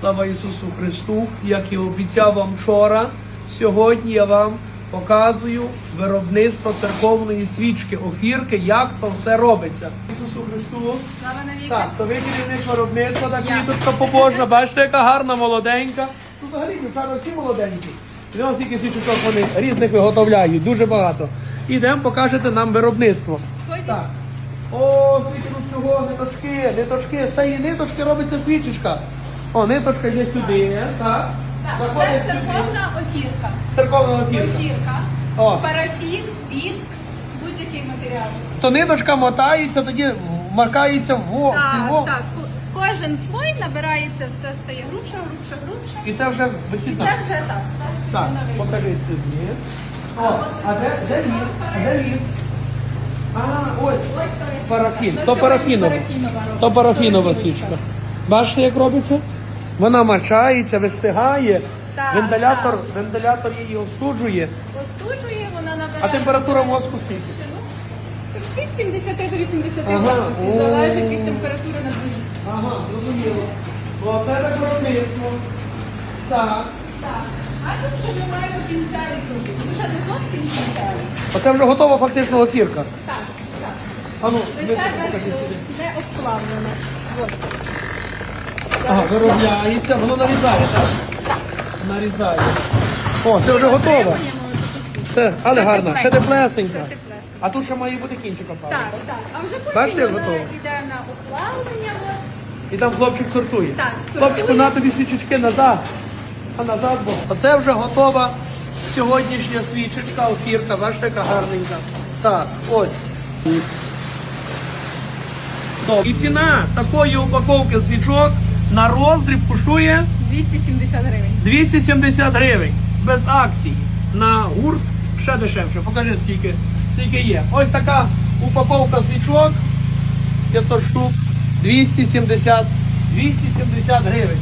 Слава Ісусу Христу! Як і обіцяв вам вчора, сьогодні я вам показую виробництво церковної свічки, офірки, як то все робиться. Ісусу Христу! Слава навіки. Так, то ви керівник виробництва, так Я. квіточка побожна, бачите, яка гарна, молоденька. Ну, взагалі, дівчата всі молоденькі. Дивіться, скільки свічочок вони різних виготовляють, дуже багато. Ідемо, покажете нам виробництво. Так. О, скільки тут всього, ниточки, ниточки. З цієї ниточки робиться свічечка. О, ниточка йде сюди, так? Це церковна офірка. Церковна офірка. Офірка, О. парафін, віск, будь-який матеріал. То ниточка мотається, тоді макається в во- всього. так. ко- Кожен слой набирається, все стає грубше, грубше, грубше. І це вже І вихідна. це вже так. Так, покажи сюди. О, а де, де ліс? А де ліс? А, ось. Парафін. То парафінова. То парафінова свічка. Бачите, як робиться? Вона мачається, вистигає. Так, вентилятор, так. вентилятор її остуджує. Остужує, вона набирає. А температура мозку скільки? Від 70 до 80 Ага. градусів, залежить від температури на дворі. Ага, зрозуміло. Оце так виробництво. Так. Так. А тут вже ми маємо кінцеві круги. Вже не зовсім кінцеві. Оце вже готова фактично офірка. Так, так. А ну, Лише не обплавлено. От. Ага, виробляється, воно нарізає, так? Нарізає. О, це вже готово. Це, але Ще гарна, ще теплесенька. А тут ще має бути кінчик опалення. Так, так. А вже потім Бачите, як вона готово? йде на оплавлення. От. І там хлопчик сортує. Так, сортує. Хлопчику, на тобі свічечки назад. А назад, бо. Оце вже готова сьогоднішня свічечка, офірка. Бачите, яка гарненька. Так, ось. Добре. І ціна такої упаковки свічок на роздріб коштує 270 гривень. 270 гривень. Без акцій. На гурт ще дешевше. Покажи, скільки, скільки є. Ось така упаковка свічок. 500 штук. 270, 270 гривень.